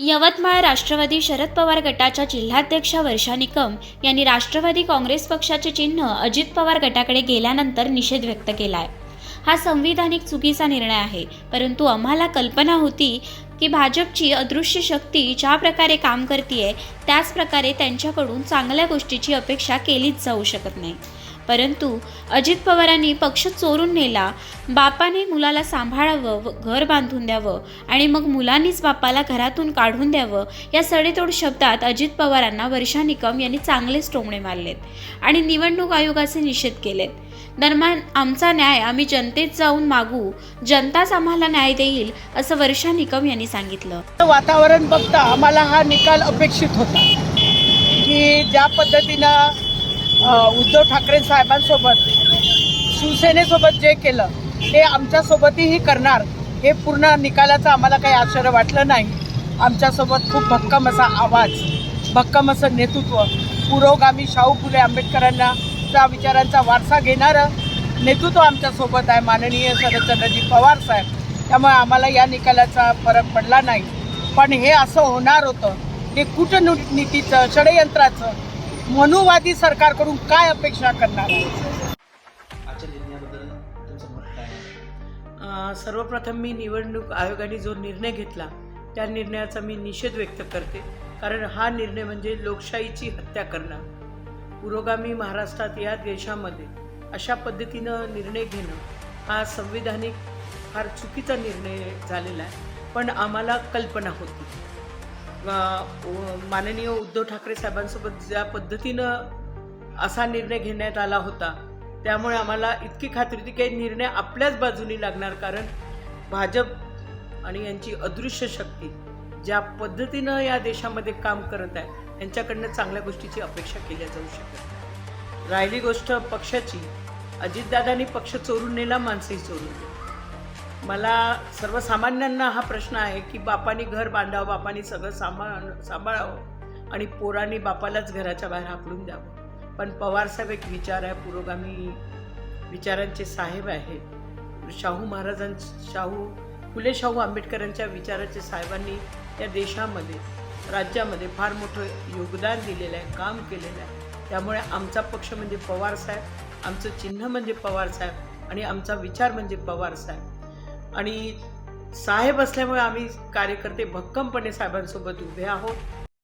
यवतमाळ राष्ट्रवादी शरद पवार गटाच्या जिल्हाध्यक्ष वर्षा निकम यांनी राष्ट्रवादी काँग्रेस पक्षाचे चिन्ह अजित पवार गटाकडे गेल्यानंतर निषेध व्यक्त केला आहे हा संविधानिक चुकीचा निर्णय आहे परंतु आम्हाला कल्पना होती की भाजपची अदृश्य शक्ती ज्या प्रकारे काम करते त्याच प्रकारे त्यांच्याकडून चांगल्या गोष्टीची अपेक्षा केलीच जाऊ शकत नाही. परंतु अजित पवारांनी पक्ष चोरून नेला. बापाने मुलाला सांभाळावं व घर बांधून द्यावं आणि मग मुलांनीच बापाला घरातून काढून द्यावं या सडेतोड शब्दात अजित पवारांना वर्षा निकम यांनी चांगलेच टोमणे मारलेत आणि निवडणूक आयोगाचे निषेध केलेत. दरम्यान आमचा न्याय आम्ही जनतेत जाऊन मागू जनताच आम्हाला न्याय देईल असं वर्षा निकम यांनी सांगितलं. वातावरण बघता आम्हाला हा निकाल अपेक्षित होता की ज्या पद्धतीनं उद्धव ठाकरे साहेबांसोबत शिवसेनेसोबत जे केलं ते आमच्यासोबतही करणार हे पूर्ण निकालाचं आम्हाला काही आश्चर्य वाटलं नाही. आमच्यासोबत खूप भक्कम असा आवाज भक्कम असं नेतृत्व पुरोगामी शाहू फुले आंबेडकरांना त्या विचारांचा वारसा घेणारं नेतृत्व आमच्यासोबत आहे माननीय शरदचंद्रजी पवार साहेब. त्यामुळे आम्हाला या निकालाचा फरक पडला नाही. पण हे असं होणार होतं हे कुटनीतीचं षडयंत्राचं मनुवादी सरकारकडून काय अपेक्षा करणार आहे? सर्वप्रथम मी निवडणूक आयोगाने जो निर्णय घेतला त्या निर्णयाचा मी निषेध व्यक्त करते. कारण हा निर्णय म्हणजे लोकशाहीची हत्या करणं पुरोगामी महाराष्ट्रात या देशामध्ये अशा पद्धतीनं निर्णय घेणं हा संविधानिक फार चुकीचा निर्णय झालेला आहे. पण आम्हाला कल्पना होती. माननीय उद्धव ठाकरे साहेबांसोबत ज्या पद्धतीनं असा निर्णय घेण्यात आला होता त्यामुळे आम्हाला इतकी खात्री होती की निर्णय आपल्याच बाजूनी लागणार कारण भाजप आणि यांची अदृश्य शक्ती ज्या पद्धतीनं या देशामध्ये काम करत आहे यांच्याकडनं चांगल्या गोष्टीची अपेक्षा केल्या जाऊ शकत राहिली गोष्ट पक्षाची. अजितदादांनी पक्ष चोरून नेला माणसंही चोरून मला सर्वसामान्यांना हा प्रश्न आहे की बापानी घर बांधावं बापानी सगळं सांभाळ सांभाळावं आणि पोरांनी बापालाच घराच्या बाहेर हाकलून द्यावं. पण पवारसाहेब एक विचार आहे पुरोगामी विचारांचे साहेब आहेत शाहू महाराजांचे शाहू फुले शाहू आंबेडकरांच्या विचाराचे साहेबांनी या देशामध्ये राज्यामध्ये फार मोठं योगदान दिलेलं आहे काम केलेलं आहे. त्यामुळे आमचा पक्ष म्हणजे पवारसाहेब आमचं चिन्ह म्हणजे पवारसाहेब आणि आमचा विचार म्हणजे पवारसाहेब आणि साहेब असल्यामुळे आम्ही कार्यकर्ते भक्कमपणे साहेबांसोबत उभे आहोत.